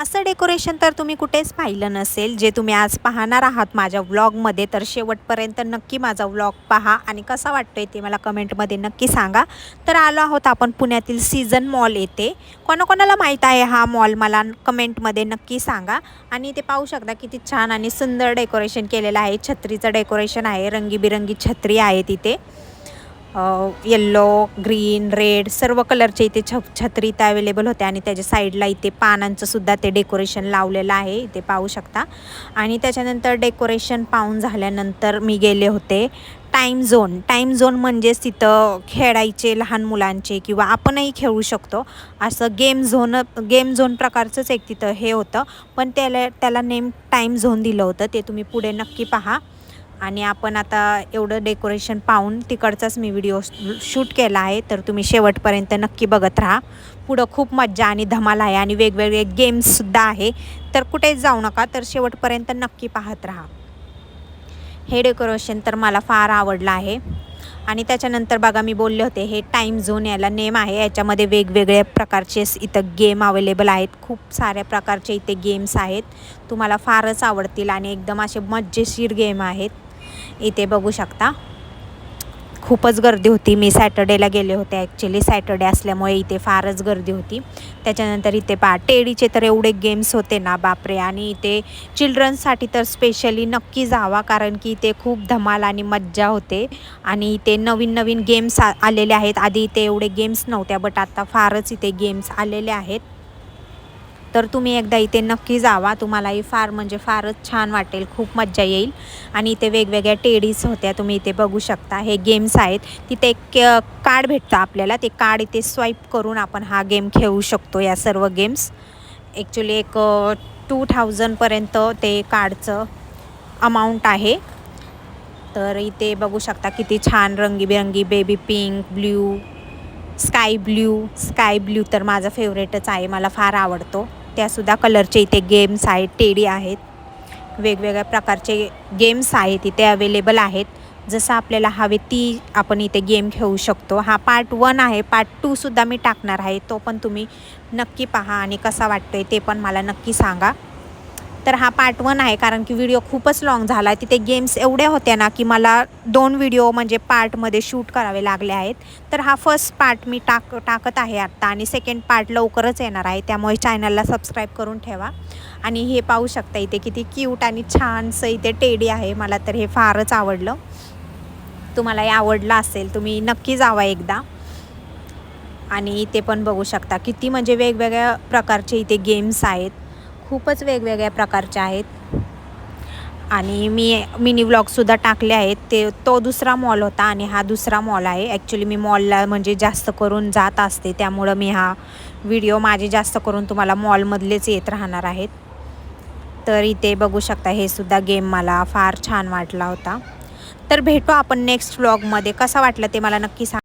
असं डेकोरेशन तर तुम्ही कुठेच पाहिलं नसेल जे तुम्ही आज पाहणार आहात माझ्या व्लॉगमध्ये तर शेवटपर्यंत नक्की माझा व्लॉग पहा. आणि कसा वाटतोय ते मला कमेंटमध्ये नक्की सांगा. तर आलो आहोत आपण पुण्यातील सीझन मॉल येथे. कोणाकोणाला माहीत आहे हा मॉल मला कमेंटमध्ये नक्की सांगा. आणि ते पाहू शकता किती छान आणि सुंदर डेकोरेशन केलेलं आहे. छत्रीचं डेकोरेशन आहे. रंगीबिरंगी छत्री आहे तिथे. येल्लो ग्रीन रेड सर्व कलरचे इथे छ छत्री इथे अवेलेबल होते आणि त्याच्या साईडला इथे पानांचं सुद्धा ते डेकोरेशन लावलेलं आहे. इथे पाहू शकता. आणि त्याच्यानंतर डेकोरेशन पाहून झाल्यानंतर मी गेले होते टाईम झोन टाईम झोन म्हणजेच तिथं खेळायचे लहान मुलांचे किंवा आपणही खेळू शकतो. असं गेम झोन गेम झोन प्रकारचंच एक तिथं हे होतं. पण त्याला त्याला नेम टाईम झोन दिलं होतं. ते तुम्ही पुढे नक्की पहा. आणि आपण आता एवढं डेकोरेशन पाहून तिकडचाच मी व्हिडिओ शूट केला आहे तर तुम्ही शेवटपर्यंत नक्की बघत राहा. पुढं खूप मज्जा आणि धमाल आहे आणि वेगवेगळे गेम्ससुद्धा आहे. तर कुठेच जाऊ नका तर शेवटपर्यंत नक्की पाहत राहा. हे डेकोरेशन तर मला फार आवडलं आहे. आणि त्याच्यानंतर बघा मी बोलले होते हे टाईम झोन याला नेम आहे. याच्यामध्ये वेगवेगळ्या प्रकारचे इथं गेम अवेलेबल आहेत. खूप साऱ्या प्रकारचे इथे गेम्स आहेत. तुम्हाला फारच आवडतील आणि एकदम असे मज्जेशीर गेम आहेत. इथे बघू शकता. खूपच गर्दी होती. मी सॅटर्डेला गेले होते. ॲक्च्युली सॅटर्डे असल्यामुळे इथे फारच गर्दी होती. त्याच्यानंतर इथे पा टेडीचे तर एवढे गेम्स होते ना बापरे. आणि इथे चिल्ड्रन्ससाठी तर स्पेशली नक्की जावा कारण की इथे खूप धमाल आणि मज्जा होते. आणि इथे नवीन नवीन गेम्स आलेले आहेत. आधी इथे एवढे गेम्स नव्हत्या बट आता फारच इथे गेम्स आलेले आहेत. तर तुम्ही एकदा इथे नक्की जावा. तुम्हालाही फार म्हणजे फारच छान वाटेल. खूप मज्जा येईल. आणि इथे वेगवेगळ्या टेडीज होत्या. तुम्ही इथे बघू शकता. हे गेम्स आहेत. तिथे एक कार्ड भेटतं आपल्याला. ते कार्ड इथे स्वाईप करून आपण हा गेम खेळू शकतो या सर्व गेम्स. ॲक्च्युली एक टू थाउजंडपर्यंत ते कार्डचं अमाऊंट आहे. तर इथे बघू शकता किती छान रंगीबिरंगी baby pink blue sky blue sky blue तर माझा फेवरेटच आहे. मला फार आवडतो. त्यासुद्धा कलरचे इथे गेम्स आहेत टेडी आहेत. वेगवेगळ्या प्रकारचे गेम्स आहेत इथे अवेलेबल आहेत. जसं आपल्याला हवे ती आपण इथे गेम खेळू शकतो. हा पार्ट वन आहे. पार्ट टूसुद्धा मी टाकणार आहे. तो पण तुम्ही नक्की पहा आणि कसा वाटतो आहे ते पण मला नक्की सांगा. तर हा पार्ट वन आहे कारण की व्हिडिओ खूपच लाँग झाला आहे तिथे गेम्स एवढ्या होत्या ना की मला दोन व्हिडिओ म्हणजे पार्टमध्ये शूट करावे लागले आहेत. तर हा फर्स्ट पार्ट मी टाक टाकत आहे आत्ता आणि सेकंड पार्ट लवकरच येणार आहे. त्यामुळे चॅनलला सबस्क्राईब करून ठेवा. आणि हे पाहू शकता इथे किती क्यूट आणि छानसं इथे टेडी आहे. मला तर हे फारच आवडलं. तुम्हाला हे आवडलं असेल तुम्ही नक्की जावा एकदा. आणि इथे पण बघू शकता किती म्हणजे वेगवेगळ्या प्रकारचे इथे गेम्स आहेत. खूपच वेगवेगळ्या प्रकारच्या आहेत. आणि मी मिनी व्लॉगसुद्धा टाकले आहेत. ते तो दुसरा मॉल होता आणि हा दुसरा मॉल आहे. ॲक्च्युली मी मॉलला म्हणजे जास्त करून जात असते. त्यामुळं मी हा व्हिडिओ माझे जास्त करून तुम्हाला मॉलमधलेच येत राहणार आहेत. तर इथे बघू शकता हे सुद्धा गेम मला फार छान वाटला होता. तर भेटू आपण नेक्स्ट व्लॉगमध्ये कसा वाटलं ते मला नक्की सांग.